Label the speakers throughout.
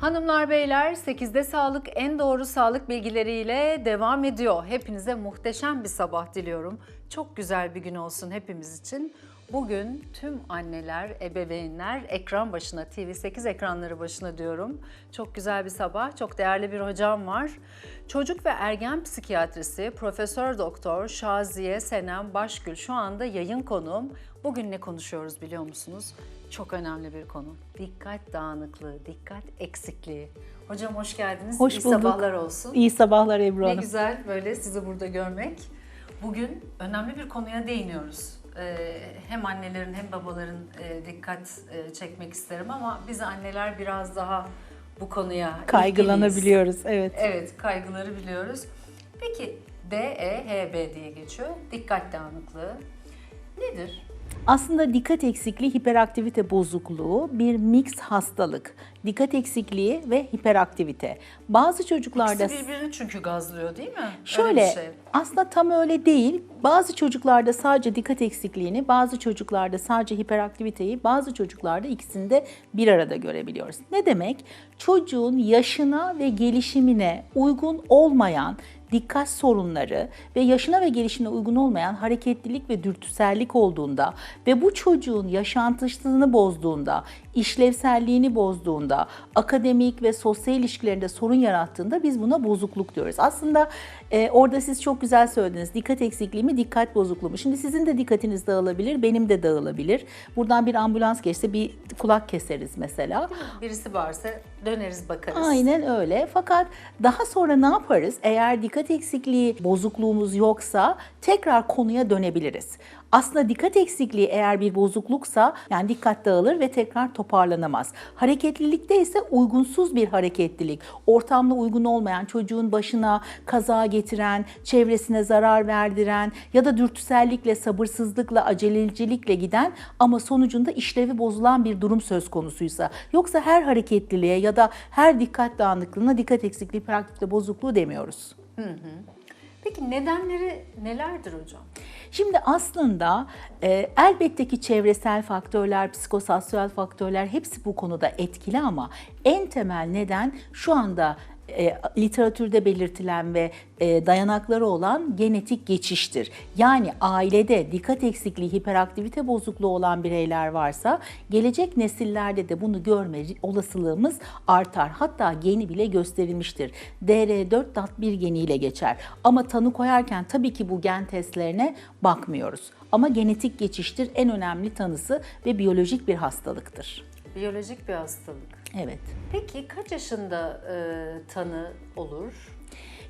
Speaker 1: Hanımlar beyler 8'de sağlık en doğru sağlık bilgileriyle devam ediyor. Hepinize muhteşem bir sabah diliyorum. Çok güzel bir gün olsun hepimiz için. Bugün tüm anneler, ebeveynler ekran başına, TV8 ekranları başına diyorum. Çok güzel bir sabah, çok değerli bir hocam var. Çocuk ve ergen psikiyatrisi Profesör Doktor Şaziye Senem Başgül şu anda yayın konuğum. Bugün ne konuşuyoruz biliyor musunuz? Çok önemli bir konu. Dikkat dağınıklığı, dikkat eksikliği. Hocam hoş geldiniz.
Speaker 2: Hoş
Speaker 1: İyi
Speaker 2: bulduk.
Speaker 1: sabahlar olsun.
Speaker 2: İyi sabahlar Ebru
Speaker 1: Ne
Speaker 2: Hanım.
Speaker 1: güzel böyle sizi burada görmek. Bugün önemli bir konuya değiniyoruz. Ee, hem annelerin hem babaların e, dikkat e, çekmek isterim ama biz anneler biraz daha bu konuya.
Speaker 2: Kaygılanabiliyoruz. Evet.
Speaker 1: Evet, kaygıları biliyoruz. Peki DEHB diye geçiyor. Dikkat dağınıklığı nedir?
Speaker 2: Aslında dikkat eksikliği hiperaktivite bozukluğu bir mix hastalık. Dikkat eksikliği ve hiperaktivite. Bazı çocuklarda
Speaker 1: İkisi birbirini çünkü gazlıyor değil mi? Öyle
Speaker 2: Şöyle
Speaker 1: şey.
Speaker 2: aslında tam öyle değil. Bazı çocuklarda sadece dikkat eksikliğini, bazı çocuklarda sadece hiperaktiviteyi, bazı çocuklarda ikisini de bir arada görebiliyoruz. Ne demek? Çocuğun yaşına ve gelişimine uygun olmayan dikkat sorunları ve yaşına ve gelişimine uygun olmayan hareketlilik ve dürtüsellik olduğunda ve bu çocuğun yaşantısını bozduğunda, işlevselliğini bozduğunda, akademik ve sosyal ilişkilerinde sorun yarattığında biz buna bozukluk diyoruz. Aslında e, orada siz çok güzel söylediniz. Dikkat eksikliği mi, dikkat bozukluğu mu? Şimdi sizin de dikkatiniz dağılabilir, benim de dağılabilir. Buradan bir ambulans geçse bir kulak keseriz mesela.
Speaker 1: Birisi varsa döneriz bakarız.
Speaker 2: Aynen öyle. Fakat daha sonra ne yaparız? Eğer dikkat eksikliği bozukluğumuz yoksa tekrar konuya dönebiliriz. Aslında dikkat eksikliği eğer bir bozukluksa yani dikkat dağılır ve tekrar toparlanamaz. Hareketlilikte ise uygunsuz bir hareketlilik, ortamla uygun olmayan, çocuğun başına kaza getiren, çevresine zarar verdiren ya da dürtüsellikle, sabırsızlıkla, acelecilikle giden ama sonucunda işlevi bozulan bir durum söz konusuysa. Yoksa her hareketliliğe ya da her dikkat dağınıklığına dikkat eksikliği, hiperaktifite bozukluğu demiyoruz.
Speaker 1: Peki nedenleri nelerdir hocam?
Speaker 2: Şimdi aslında e, elbette ki çevresel faktörler, psikososyal faktörler hepsi bu konuda etkili ama en temel neden şu anda e, literatürde belirtilen ve e, dayanakları olan genetik geçiştir. Yani ailede dikkat eksikliği, hiperaktivite bozukluğu olan bireyler varsa gelecek nesillerde de bunu görme olasılığımız artar. Hatta geni bile gösterilmiştir. DR4-DAT1 geniyle geçer. Ama tanı koyarken tabii ki bu gen testlerine bakmıyoruz. Ama genetik geçiştir en önemli tanısı ve biyolojik bir hastalıktır.
Speaker 1: Biyolojik bir hastalık.
Speaker 2: Evet.
Speaker 1: Peki kaç yaşında e, tanı olur?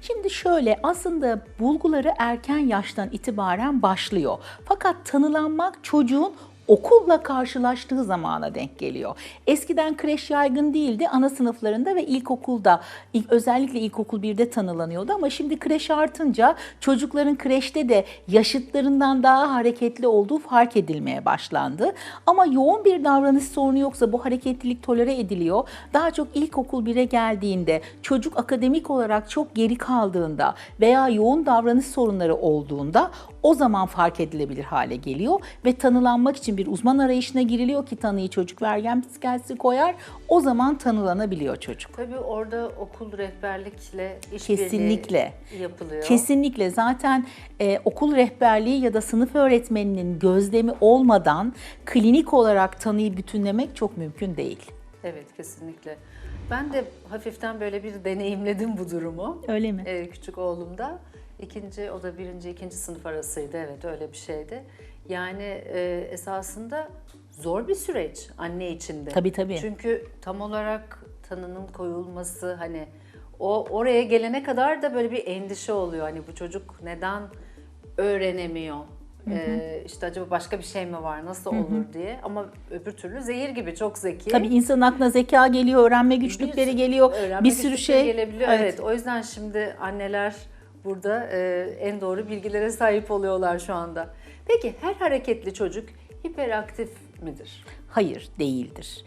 Speaker 2: Şimdi şöyle aslında bulguları erken yaştan itibaren başlıyor. Fakat tanılanmak çocuğun okulla karşılaştığı zamana denk geliyor. Eskiden kreş yaygın değildi. Ana sınıflarında ve ilkokulda, ilk, özellikle ilkokul 1'de tanılanıyordu ama şimdi kreş artınca çocukların kreşte de yaşıtlarından daha hareketli olduğu fark edilmeye başlandı. Ama yoğun bir davranış sorunu yoksa bu hareketlilik tolere ediliyor. Daha çok ilkokul 1'e geldiğinde çocuk akademik olarak çok geri kaldığında veya yoğun davranış sorunları olduğunda o zaman fark edilebilir hale geliyor ve tanılanmak için bir uzman arayışına giriliyor ki tanıyı çocuk ve ergen psikiyatrisi koyar. O zaman tanılanabiliyor çocuk.
Speaker 1: Tabii orada okul rehberlikle işbirliği
Speaker 2: Kesinlikle.
Speaker 1: yapılıyor.
Speaker 2: Kesinlikle zaten e, okul rehberliği ya da sınıf öğretmeninin gözlemi olmadan klinik olarak tanıyı bütünlemek çok mümkün değil.
Speaker 1: Evet kesinlikle. Ben de hafiften böyle bir deneyimledim bu durumu.
Speaker 2: Öyle mi?
Speaker 1: Ee, küçük oğlumda. İkinci, o da birinci, ikinci sınıf arasıydı. Evet öyle bir şeydi. Yani e, esasında zor bir süreç anne için de.
Speaker 2: Tabii, tabii.
Speaker 1: Çünkü tam olarak tanının koyulması hani o oraya gelene kadar da böyle bir endişe oluyor. Hani bu çocuk neden öğrenemiyor? Ee, işte acaba başka bir şey mi var? Nasıl olur diye. Ama öbür türlü zehir gibi çok zeki.
Speaker 2: Tabii insanın aklına zeka geliyor, öğrenme güçlükleri
Speaker 1: Bir
Speaker 2: geliyor,
Speaker 1: öğrenme
Speaker 2: bir sürü şey.
Speaker 1: gelebiliyor. Evet. O yüzden şimdi anneler burada e, en doğru bilgilere sahip oluyorlar şu anda. Peki her hareketli çocuk hiperaktif midir?
Speaker 2: Hayır, değildir.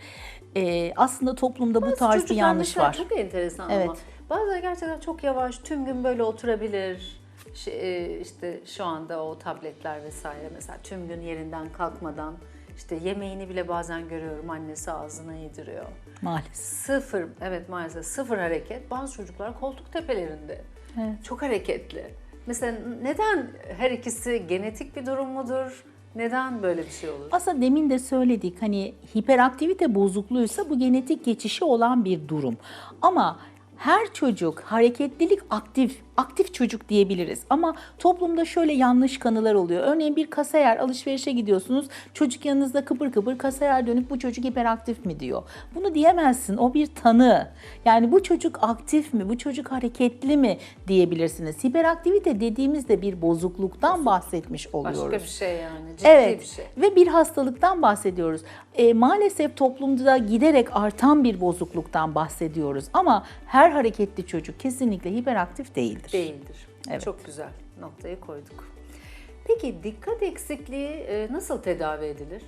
Speaker 2: Ee, aslında toplumda bu
Speaker 1: Bazı
Speaker 2: tarz bir yanlış var.
Speaker 1: Çok enteresan ama
Speaker 2: Evet.
Speaker 1: bazıları gerçekten çok yavaş, tüm gün böyle oturabilir. Ş- e, işte şu anda o tabletler vesaire mesela tüm gün yerinden kalkmadan İşte yemeğini bile bazen görüyorum annesi ağzına yediriyor.
Speaker 2: Maalesef.
Speaker 1: Sıfır, evet maalesef sıfır hareket. Bazı çocuklar koltuk tepelerinde.
Speaker 2: Evet.
Speaker 1: Çok hareketli. Mesela neden her ikisi genetik bir durum mudur? Neden böyle bir şey olur?
Speaker 2: Aslında demin de söyledik hani hiperaktivite bozukluğuysa bu genetik geçişi olan bir durum. Ama her çocuk hareketlilik aktif, aktif çocuk diyebiliriz. Ama toplumda şöyle yanlış kanılar oluyor. Örneğin bir kasiyer alışverişe gidiyorsunuz. Çocuk yanınızda kıpır kıpır kasiyer dönüp bu çocuk hiperaktif mi diyor. Bunu diyemezsin. O bir tanı. Yani bu çocuk aktif mi? Bu çocuk hareketli mi diyebilirsiniz. Hiperaktivite dediğimizde bir bozukluktan bahsetmiş oluyoruz.
Speaker 1: Başka bir şey yani. Ciddi
Speaker 2: Evet
Speaker 1: bir şey.
Speaker 2: ve bir hastalıktan bahsediyoruz. E, maalesef toplumda giderek artan bir bozukluktan bahsediyoruz. Ama her hareketli çocuk kesinlikle hiperaktif değildir.
Speaker 1: Değildir.
Speaker 2: Evet.
Speaker 1: Çok güzel noktayı koyduk. Peki dikkat eksikliği e, nasıl tedavi edilir?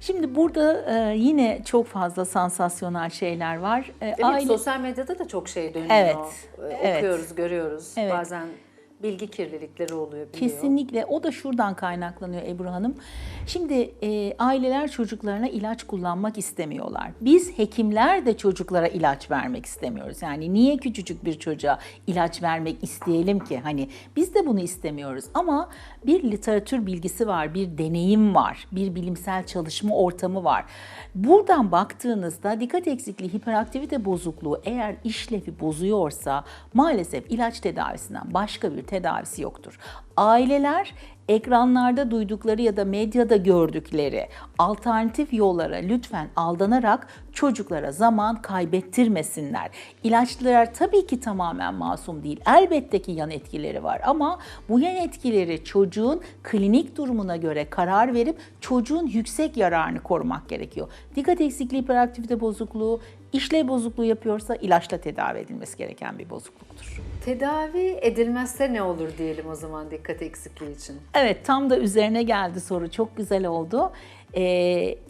Speaker 2: Şimdi burada e, yine çok fazla sansasyonel şeyler var. E,
Speaker 1: Değil
Speaker 2: aile-
Speaker 1: Sosyal medyada da çok şey dönüyor.
Speaker 2: Evet,
Speaker 1: E,
Speaker 2: evet.
Speaker 1: Okuyoruz, görüyoruz.
Speaker 2: Evet.
Speaker 1: Bazen bilgi kirlilikleri oluyor biliyor.
Speaker 2: Kesinlikle o da şuradan kaynaklanıyor Ebru Hanım. Şimdi e, aileler çocuklarına ilaç kullanmak istemiyorlar. Biz hekimler de çocuklara ilaç vermek istemiyoruz. Yani niye küçücük bir çocuğa ilaç vermek isteyelim ki? Hani biz de bunu istemiyoruz ama bir literatür bilgisi var, bir deneyim var, bir bilimsel çalışma ortamı var. Buradan baktığınızda dikkat eksikliği, hiperaktivite bozukluğu eğer işlevi bozuyorsa maalesef ilaç tedavisinden başka bir tedavisi yoktur. Aileler ekranlarda duydukları ya da medyada gördükleri alternatif yollara lütfen aldanarak çocuklara zaman kaybettirmesinler. İlaçlar tabii ki tamamen masum değil. Elbette ki yan etkileri var ama bu yan etkileri çocuğun klinik durumuna göre karar verip çocuğun yüksek yararını korumak gerekiyor. Dikkat eksikliği, hiperaktivite bozukluğu, işlev bozukluğu yapıyorsa ilaçla tedavi edilmesi gereken bir bozukluktur.
Speaker 1: Tedavi edilmezse ne olur diyelim o zaman dikkat eksikliği için?
Speaker 2: Evet tam da üzerine geldi soru. Çok güzel oldu. Ee,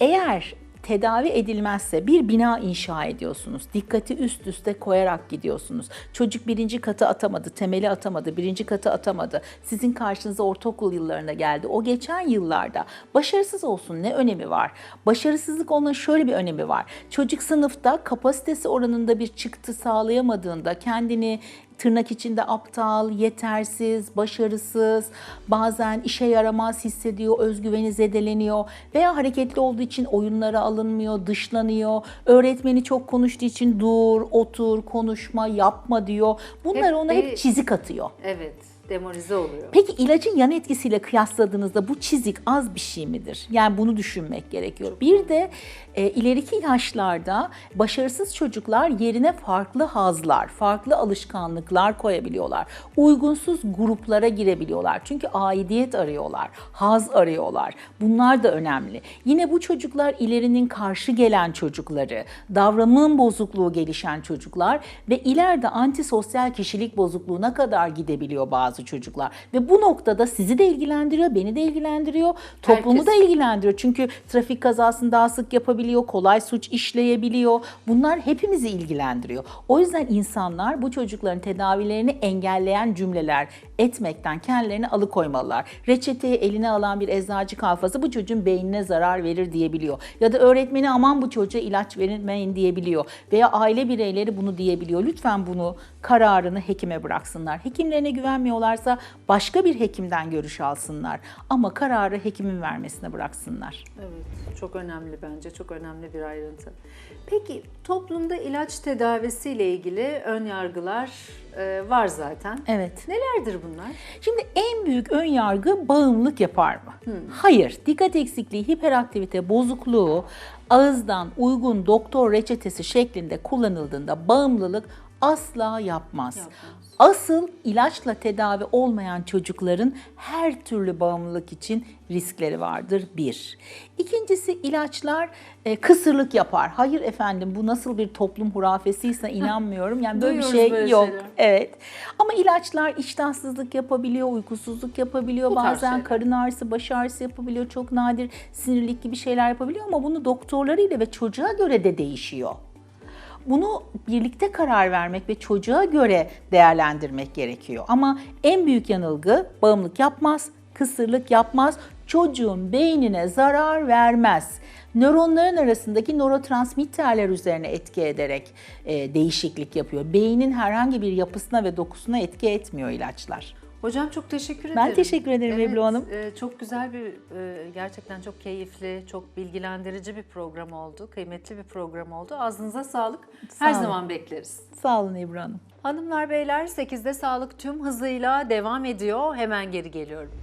Speaker 2: eğer tedavi edilmezse bir bina inşa ediyorsunuz. Dikkati üst üste koyarak gidiyorsunuz. Çocuk birinci katı atamadı, temeli atamadı, birinci katı atamadı. Sizin karşınıza ortaokul yıllarına geldi. O geçen yıllarda başarısız olsun ne önemi var? Başarısızlık onun şöyle bir önemi var. Çocuk sınıfta kapasitesi oranında bir çıktı sağlayamadığında kendini tırnak içinde aptal, yetersiz, başarısız, bazen işe yaramaz hissediyor, özgüveni zedeleniyor veya hareketli olduğu için oyunlara alınmıyor, dışlanıyor. Öğretmeni çok konuştuğu için dur, otur, konuşma, yapma diyor. Bunlar
Speaker 1: Hep
Speaker 2: ona
Speaker 1: bir-
Speaker 2: hep çizik atıyor.
Speaker 1: Evet, demoralize oluyor.
Speaker 2: Peki ilacın yan etkisiyle kıyasladığınızda bu çizik az bir şey midir? Yani bunu düşünmek gerekiyor. Bir de e, ileriki ilaçlarda başarısız çocuklar yerine farklı hazlar, farklı alışkanlıklar koyabiliyorlar. Uygunsuz gruplara girebiliyorlar. Çünkü aidiyet arıyorlar, haz arıyorlar. Bunlar da önemli. Yine bu çocuklar ilerinin karşı gelen çocukları, davranım bozukluğu gelişen çocuklar ve ileride antisosyal kişilik bozukluğuna kadar gidebiliyor bazı çocuklar. Ve bu noktada sizi de ilgilendiriyor, beni de ilgilendiriyor, toplumu
Speaker 1: Herkes.
Speaker 2: da ilgilendiriyor. Çünkü trafik kazasını daha sık yapabiliyor, kolay suç işleyebiliyor. Bunlar hepimizi ilgilendiriyor. O yüzden insanlar bu çocukların tedavilerini engelleyen cümleler etmekten kendilerini alıkoymalılar. Reçeteyi eline alan bir eczacı kalfası bu çocuğun beynine zarar verir diyebiliyor. Ya da öğretmeni aman bu çocuğa ilaç verilmeyin diyebiliyor. Veya aile bireyleri bunu diyebiliyor. Lütfen bunu kararını hekime bıraksınlar. Hekimlerine güvenmiyorlarsa başka bir hekimden görüş alsınlar. Ama kararı hekimin vermesine bıraksınlar.
Speaker 1: Evet, çok önemli bence, çok önemli bir ayrıntı. Peki toplumda ilaç tedavisiyle ilgili ön yargılar e, var zaten.
Speaker 2: Evet.
Speaker 1: Nelerdir bunlar?
Speaker 2: Şimdi en büyük ön yargı bağımlılık yapar mı? Hayır. Dikkat eksikliği, hiperaktivite bozukluğu ağızdan uygun doktor reçetesi şeklinde kullanıldığında bağımlılık asla yapmaz.
Speaker 1: Yapmaz.
Speaker 2: Asıl ilaçla tedavi olmayan çocukların her türlü bağımlılık için riskleri vardır bir. İkincisi ilaçlar e, kısırlık yapar. Hayır efendim bu nasıl bir toplum hurafesiyse inanmıyorum. Yani böyle bir şey
Speaker 1: böyle
Speaker 2: yok.
Speaker 1: şeyler.
Speaker 2: Evet. Ama ilaçlar iştahsızlık yapabiliyor, uykusuzluk yapabiliyor,
Speaker 1: Bu
Speaker 2: bazen
Speaker 1: şeyler.
Speaker 2: karın ağrısı, baş ağrısı yapabiliyor, çok nadir sinirlik gibi şeyler yapabiliyor ama bunu doktorlarıyla ve çocuğa göre de değişiyor. Bunu birlikte karar vermek ve çocuğa göre değerlendirmek gerekiyor. Ama en büyük yanılgı bağımlılık yapmaz, kısırlık yapmaz. çocuğun beynine zarar vermez. Nöronların arasındaki nörotransmitterler üzerine etki ederek e, değişiklik yapıyor. Beynin herhangi bir yapısına ve dokusuna etki etmiyor ilaçlar.
Speaker 1: Hocam çok teşekkür ederim.
Speaker 2: Ben teşekkür ederim
Speaker 1: evet,
Speaker 2: Ebru Hanım.
Speaker 1: e, çok güzel bir, e, gerçekten çok keyifli, çok bilgilendirici bir program oldu. Kıymetli bir program oldu. Ağzınıza sağlık.
Speaker 2: Sağ
Speaker 1: Her
Speaker 2: olun.
Speaker 1: zaman bekleriz.
Speaker 2: Sağ olun Ebru Hanım.
Speaker 1: Hanımlar beyler 8'de sağlık tüm hızıyla devam ediyor. Hemen geri geliyorum.